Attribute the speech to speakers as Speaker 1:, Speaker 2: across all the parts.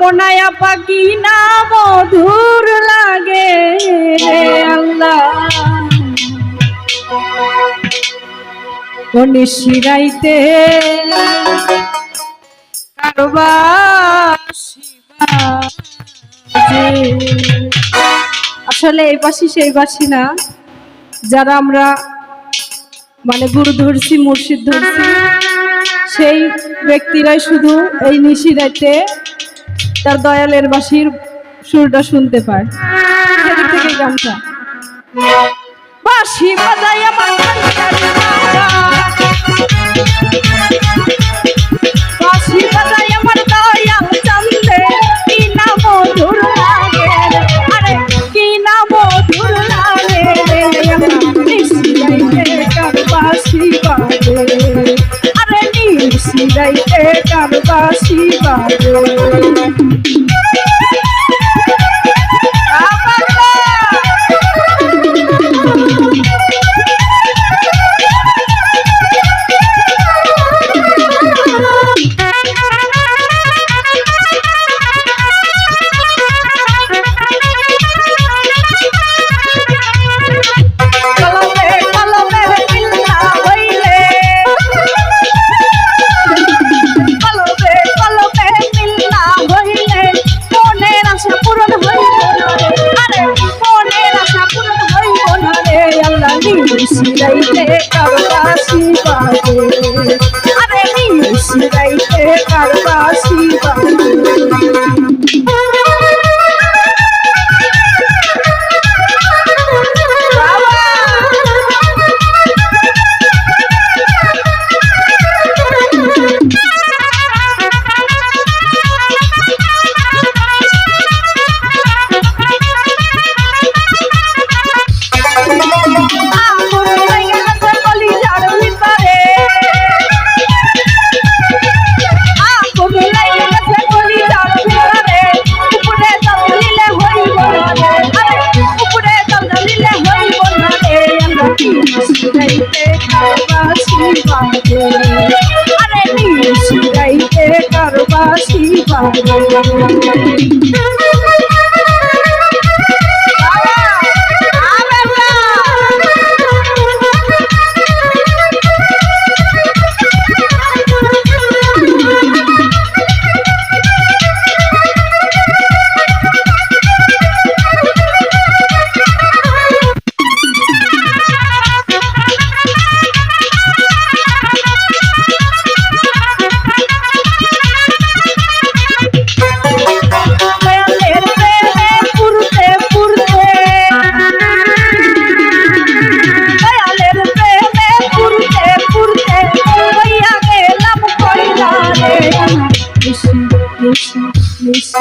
Speaker 1: মোনায়া পাখি না মধুর লাগে আল্লাহ। নিশিরাইতে আসলে এই পাশি সেই বাসি না, যারা আমরা মানে গুরু ধরছি, মুর্শিদ ধরছি, সেই ব্যক্তিরাই শুধু এই নিশিরাইতে তার দয়ালের বাসির সুরটা শুনতে পায়। সেদিক থেকে গানটা বাসি বাজাই আমার গাইতে তার বাসি বাজে। লাগে আরে নিশি গাইতে কারবাসি বাবা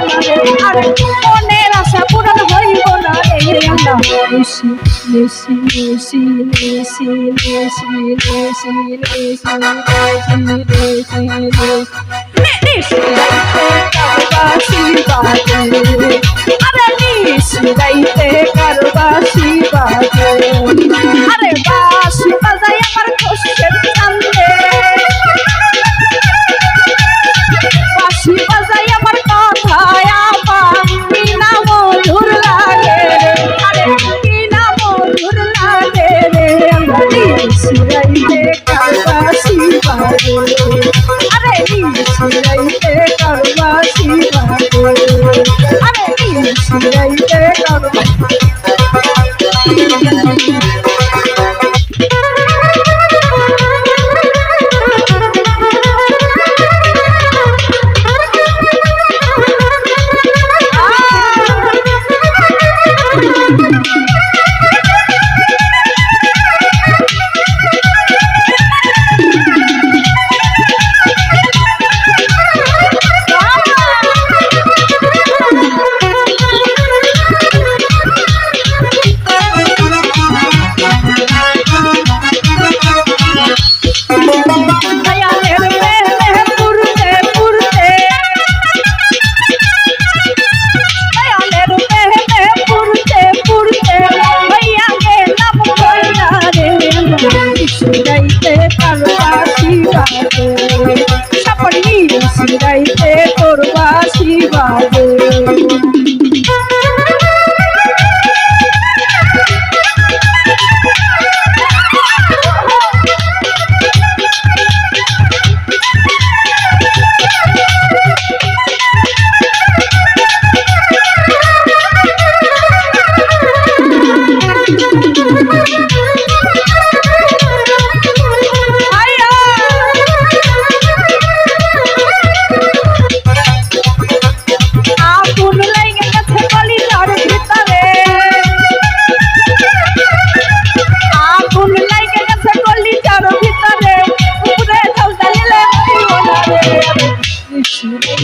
Speaker 1: না রে আরে মনের আশা পূরণ হইব না I'm a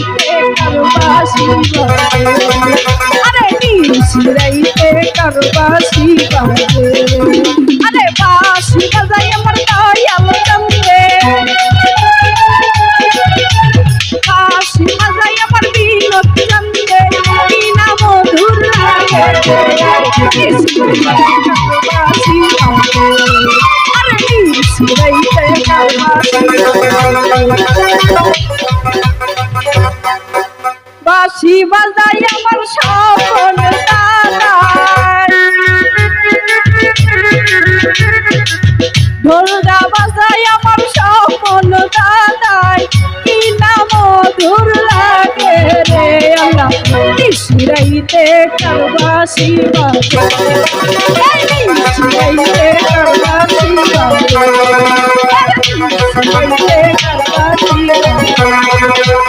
Speaker 1: রাইতে কারবাসি আরে নিউজ রাইতে কারবাসি বাজে আরে বাসি বাজাই আমার দয়াল কান্দে বাসি বাজাই আমার বিলত কান্দে বিনা মধুর লাগে বাসি বাজাই আমার স্বপন ঢোলটা বাজাই আমার স্বপন দাদাই কি না মধুর লাগে রে আল্লাহ নিশিরাইতে কারবাসি বাজে এই নিশিরাইতে কারবাসি বাজে নিশিরাইতে কারবাসি বাজে